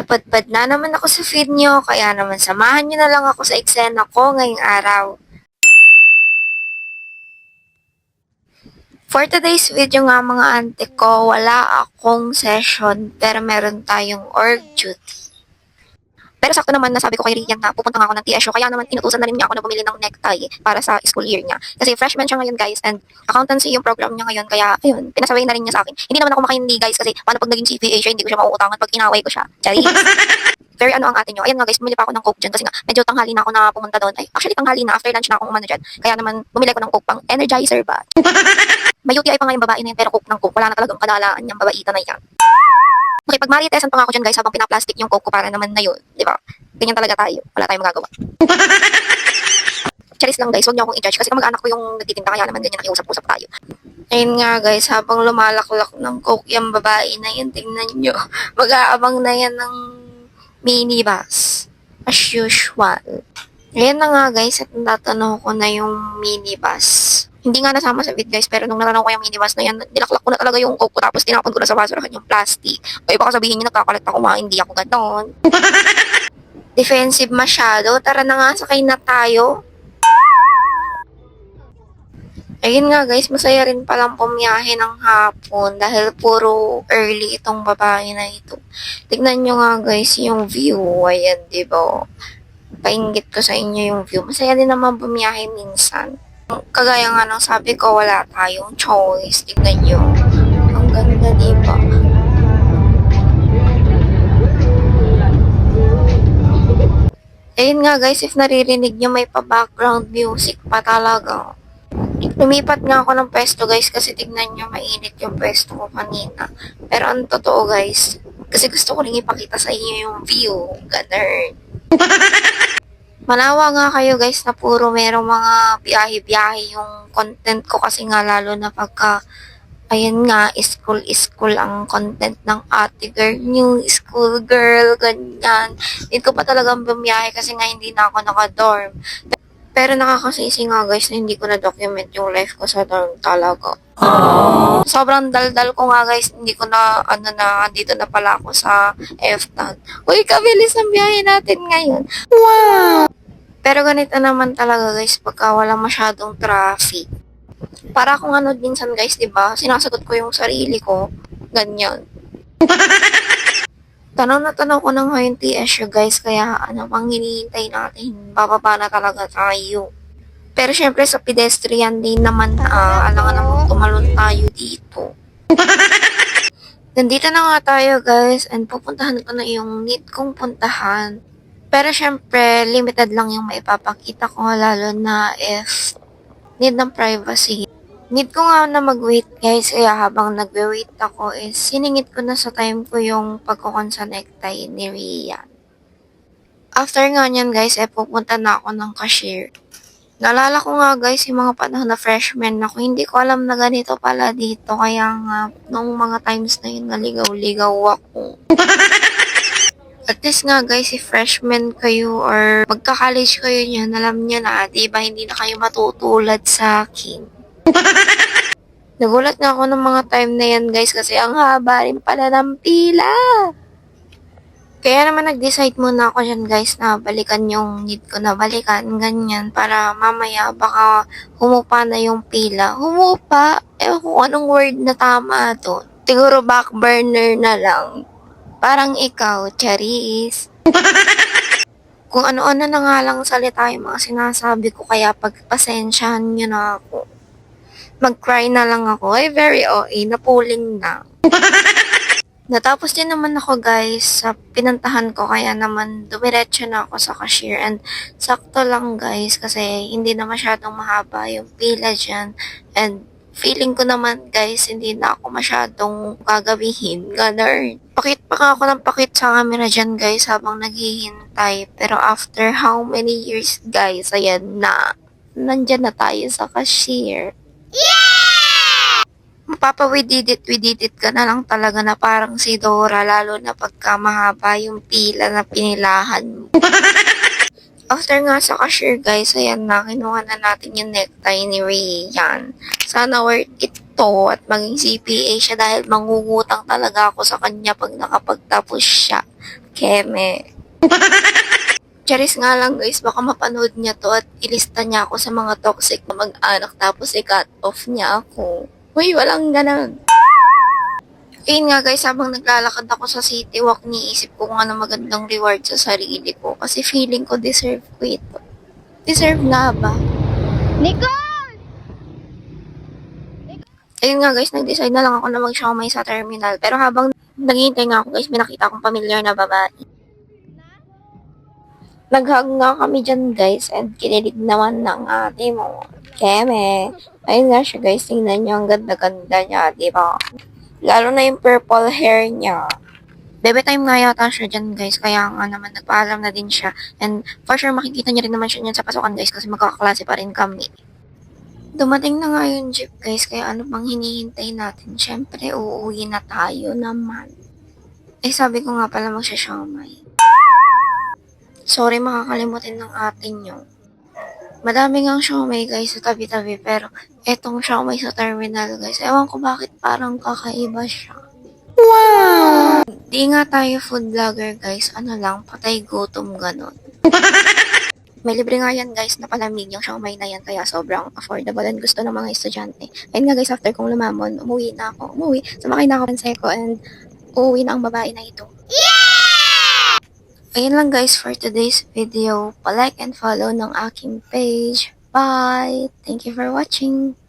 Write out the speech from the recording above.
Napadpad na naman ako sa feed nyo, kaya naman samahan nyo na lang ako sa eksena ko ngayong araw. For today's video nga mga ante ko, wala akong session pero meron tayong org duty. Pero sakto naman nasabi ko kay Rian na pupunta nga ako ng TSU kaya naman inutusan na rin niya ako na bumili ng necktie para sa school year niya. Kasi freshman siya ngayon guys and accountancy yung program niya ngayon kaya ayun, pinasabay na rin niya sa akin. Hindi naman ako makahindi guys kasi paano pag naging CPA siya hindi ko siya mauutangan pag inaway ko siya. Charis. Very ano ang ate nyo. Ayan nga guys, bumili pa ako ng coke dyan kasi nga medyo tanghali na ako na pumunta doon. Ay, actually tanghali na, after lunch na ako umano dyan. Kaya naman bumili ko ng coke pang energizer ba. May UTI pa nga yung babae na yun pero coke ng coke. Wala na talagang kadalaan yung babaita na yan. Nakipag-marietesan pa nga ako dyan guys habang pinaplastic yung coke ko para naman na yun. Di ba? Ganyan talaga tayo. Wala tayong magagawa. Charis lang guys, huwag niyo akong i-judge kasi kamag-anak ko yung nagtitinda kaya naman ganyan nakiusap-usap tayo. Ayun nga guys, habang lumalaklak ng coke yung babae na yun, tingnan nyo. Mag-aabang na yan ng minibus. As usual. Ayan na nga guys, at natatanaw ko na yung minibus. Hindi nga nasama sa vid guys, pero nung natanaw ko yung minibus na yan, nilaklak ko na talaga yung coke ko tapos tinapon ko na sa basurahan yung plastic. O baka sabihin nyo nagkakalat ako mga hindi ako ganon. Defensive masyado. Tara na nga, sakay na tayo. Ayun nga guys, masaya rin palang pumiyahe ng hapon dahil puro early itong babae na ito. Tignan nyo nga guys yung view. Ayan, di ba? Paingit ko sa inyo yung view. Masaya din naman bumiyahe minsan. Kagaya nga ng sabi ko, wala tayong choice. Tignan nyo. Ang ganda, di ba? Ayun nga guys, if naririnig nyo may pa-background music pa talaga. Lumipat nga ako ng pwesto guys kasi tignan nyo mainit yung pwesto ko kanina. Pero ang totoo guys, kasi gusto ko rin ipakita sa inyo yung view. Ganun. Manawa nga kayo guys na puro merong mga biyahe-biyahe yung content ko kasi nga lalo na pagka Ayan nga, school-school ang content ng ate girl, new school girl, ganyan. Hindi ko pa talagang bumiyahe kasi nga hindi na ako naka-dorm. Pero nakakasisi nga guys na hindi ko na-document yung life ko sa dorm talaga. Sobrang daldal ko nga guys, hindi ko na, ano na, dito na pala ako sa FTAN. Uy, kabilis ng biyahe natin ngayon. Wow! Pero ganito naman talaga guys, pagka wala masyadong traffic. Para akong ano minsan guys, 'di ba? Sinasagot ko yung sarili ko. Ganyan. Tanaw na tanaw ko na nga yung TSU guys, kaya ano pang hinihintay natin? Bababa na talaga tayo. Pero syempre sa pedestrian din naman na alangan naman tumalon tayo dito. Nandito na nga tayo guys and pupuntahan ko na yung need kong puntahan. Pero syempre, limited lang yung maipapakita ko lalo na if need ng privacy. Need ko nga na mag-wait guys, kaya habang nagwe-wait ako is siningit ko na sa time ko yung pagkukon sa necktie ni Rian. After nga niyan guys, eh pupunta na ako ng cashier. Naalala ko nga guys, yung mga panahon na freshman ako, hindi ko alam na ganito pala dito. Kaya nga, nung mga times na yun, naligaw-ligaw ako. At least nga guys, if freshman kayo or magka-college kayo niyan, alam niyo na, di ba, hindi na kayo matutulad sa akin. Nagulat nga ako ng mga time na yan guys kasi ang haba rin pala ng pila. Kaya naman nag-decide muna ako dyan guys na balikan yung need ko na balikan, ganyan, para mamaya baka humupa na yung pila. Humupa? Eh kung anong word na tama to. Siguro back burner na lang. Parang ikaw, Charis. Kung ano-ano na nga lang salita yung mga sinasabi ko, kaya pagpasensyahan nyo na ako. Mag-cry na lang ako. Ay, very OA. Napuling na. Natapos din naman ako guys sa pinantahan ko kaya naman dumiretso na ako sa cashier and sakto lang guys kasi hindi na masyadong mahaba yung pila dyan and feeling ko naman guys hindi na ako masyadong gagawihin ganun. Pakit nga ako ng pakit sa camera dyan guys habang naghihintay. Pero after how many years guys ayan na. Nandyan na tayo sa cashier. Mapapa we did it, we did it ka na lang talaga na parang si Dora, lalo na pagka mahaba yung pila na pinilahan mo. After nga sa cashier guys, ayan na, kinuha na natin yung necktie ni Rian. Sana worth it huminto at maging CPA siya dahil mangungutang talaga ako sa kanya pag nakapagtapos siya. Keme. Charis nga lang guys, baka mapanood niya to at ilista niya ako sa mga toxic na mag-anak tapos i-cut off niya ako. Uy, walang ganun. Ayun nga guys, habang naglalakad ako sa city walk, niisip ko kung ano magandang reward sa sarili ko. Kasi feeling ko deserve ko ito. Deserve nga ba? Nicole! Ayun nga guys, nag-decide na lang ako na mag-siomay sa terminal. Pero habang naghihintay nga ako guys, may nakita akong familiar na babae. Nag-hug nga kami dyan guys and kinilig naman ng ate mo. Keme. Ayun nga siya guys, tingnan niyo ang ganda-ganda niya, di ba? Lalo na yung purple hair niya. Bebe time nga yata siya dyan guys, kaya nga naman nagpaalam na din siya. And for sure makikita niya rin naman siya niyan sa pasukan guys kasi magkakaklase pa rin kami. Dumating na nga yung jeep guys, kaya ano pang hinihintay natin? Siyempre, uuwi na tayo naman. Eh sabi ko nga pala magsha-siomay. Sorry makakalimutin ng atin nyo. Madami ngang siomay guys sa tabi-tabi pero etong siomay sa terminal guys, ewan ko bakit parang kakaiba siya. Wow! Di nga tayo food vlogger guys, ano lang, patay gutom ganon. May libre nga yan guys na palamig yung siomay na yan kaya sobrang affordable and gusto ng mga estudyante. Ayun nga guys, after kong lumamon, umuwi na ako. Umuwi, sumakay na ako ng seko and uuwi na ang babae na ito. Ayun lang guys for today's video. Pa-like and follow ng aking page. Bye! Thank you for watching!